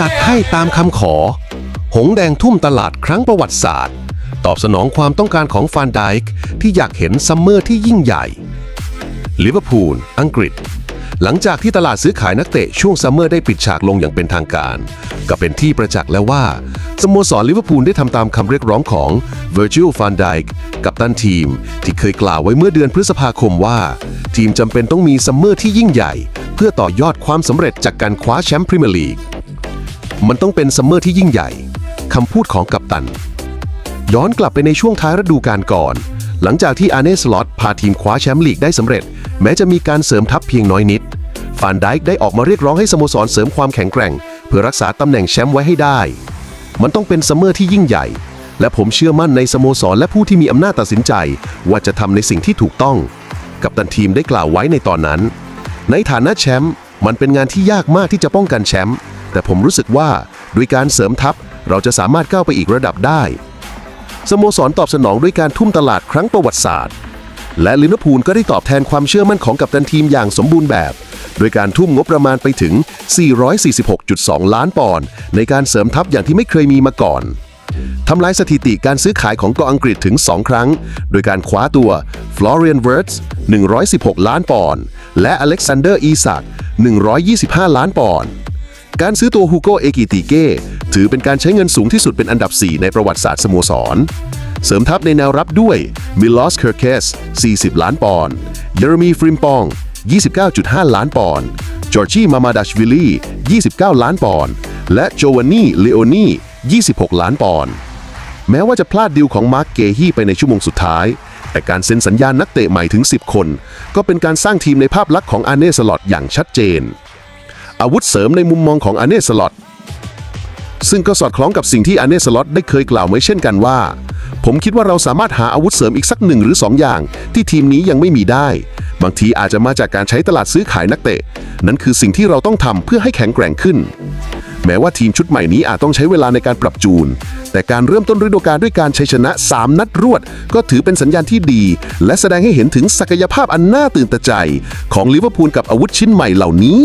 จัดให้ตามคำขอ หงแดงทุ่มตลาดครั้งประวัติศาสตร์ ตอบสนองความต้องการของฟานไดค์ที่อยากเห็นซัมเมอร์ที่ยิ่งใหญ่ลิเวอร์พูลอังกฤษ หลังจากที่ตลาดซื้อขายนักเตะช่วงซัมเมอร์ได้ปิดฉากลงอย่างเป็นทางการ ก็เป็นที่ประจักษ์แล้วว่า สโมสรลิเวอร์พูลได้ทำตามคำเรียกร้องของ Virgil van Dijk กับตันทีม ที่เคยกล่าวไว้เมื่อเดือนพฤษภาคมว่า ทีมจำเป็นต้องมีซัมเมอร์ที่ยิ่งใหญ่ เพื่อต่อยอดความสำเร็จจากการคว้าแชมป์พรีเมียร์ลีก มันต้องเป็นซัมเมอร์ที่ยิ่งใหญ่คำพูดของกัปตัน ย้อนกลับไปในช่วงท้ายฤดูกาลก่อน หลังจากที่อาร์เนสลอตพาทีมคว้าแชมป์ลีกได้สำเร็จ แม้จะมีการเสริมทัพเพียงน้อยนิด ฟานไดค์ได้ออกมาเรียกร้องให้สโมสรเสริมความแข็งแกร่ง เพื่อรักษาตำแหน่งแชมป์ไว้ให้ได้ มันต้องเป็นซัมเมอร์ที่ยิ่งใหญ่ และผมเชื่อมั่นในสโมสรและผู้ที่มีอำนาจตัดสินใจ ว่าจะทำในสิ่งที่ถูกต้อง กับตันทีมได้กล่าวไว้ในตอนนั้น ในฐานะแชมป์มันเป็นงานที่ยากมากที่จะป้องกันแชมป์ แต่ผมรู้สึกว่าด้วยการเสริมทัพเราจะสามารถก้าวไปอีกระดับได้ สโมสรตอบสนองด้วยการทุ่มตลาดครั้งประวัติศาสตร์ และลิเวอร์พูลก็ได้ตอบแทนความเชื่อมั่นของกัปตันทีมอย่างสมบูรณ์แบบ โดยการทุ่มงบประมาณไปถึง 446.2 ล้านปอนด์ในการเสริมทัพอย่างที่ไม่เคยมีมาก่อนทำลายสถิติการซื้อขายของเกาะอังกฤษถึง 2 ครั้ง โดยการคว้าตัว Florian Wirtz 116 ล้านปอนด์ และอเล็กซานเดอร์อีซัก125 ล้านปอนด์ การซื้อตัวฮูโกเอกิติเก้ถือเป็นการใช้เงินสูงที่สุดเป็นอันดับ 4 ในประวัติศาสตร์สโมสร เสริมทัพในแนวรับด้วยมิลอสเคอร์เคส 40 ล้านปอนด์เยเรมีฟริมปอง 29.5 ล้านปอนด์จอร์จีมามาดาชวิลลี่ 29 ล้านปอนด์และโจวานนี่เลโอนี่ 26 ล้านปอนด์แม้ว่าจะพลาดดิวของมาร์กเกฮีไปในชั่วโมงสุดท้าย แต่การเซ็นสัญญาณนักเตะใหม่ถึง 10 คน ก็เป็นการสร้างทีมในภาพลักษณ์ของอาร์เน่สลอตอย่างชัดเจน อาวุธเสริมในมุมมองของอเนสลอตซึ่งก็สอดคล้องกับสิ่งที่อเนสล็อตได้เคยกล่าวไว้เช่นกันว่า ผมคิดว่าเราสามารถหาอาวุธเสริมอีกสักหนึ่งหรือ 2ออย่าง ที่ทีมนี้ยังไม่มีได้ บางทีอาจจะมาจากการใช้ตลาดซื้อขายนักเตะ นั่นคือสิ่งที่เราต้องทำเพื่อให้แข็งแกร่งขึ้น แม้ว่าทีมชุดใหม่นี้อาจต้องใช้เวลาในการปรับจูน แต่การเริ่มต้นฤดูกาลด้วยการชัยชนะ 3 นัดรวด ก็ถือเป็นสัญญาณที่ดี และแสดงให้เห็นถึงศักยภาพอันน่าตื่นตาใจ ของลิเวอร์พูลกับอาวุธชิ้นใหม่เหล่านี้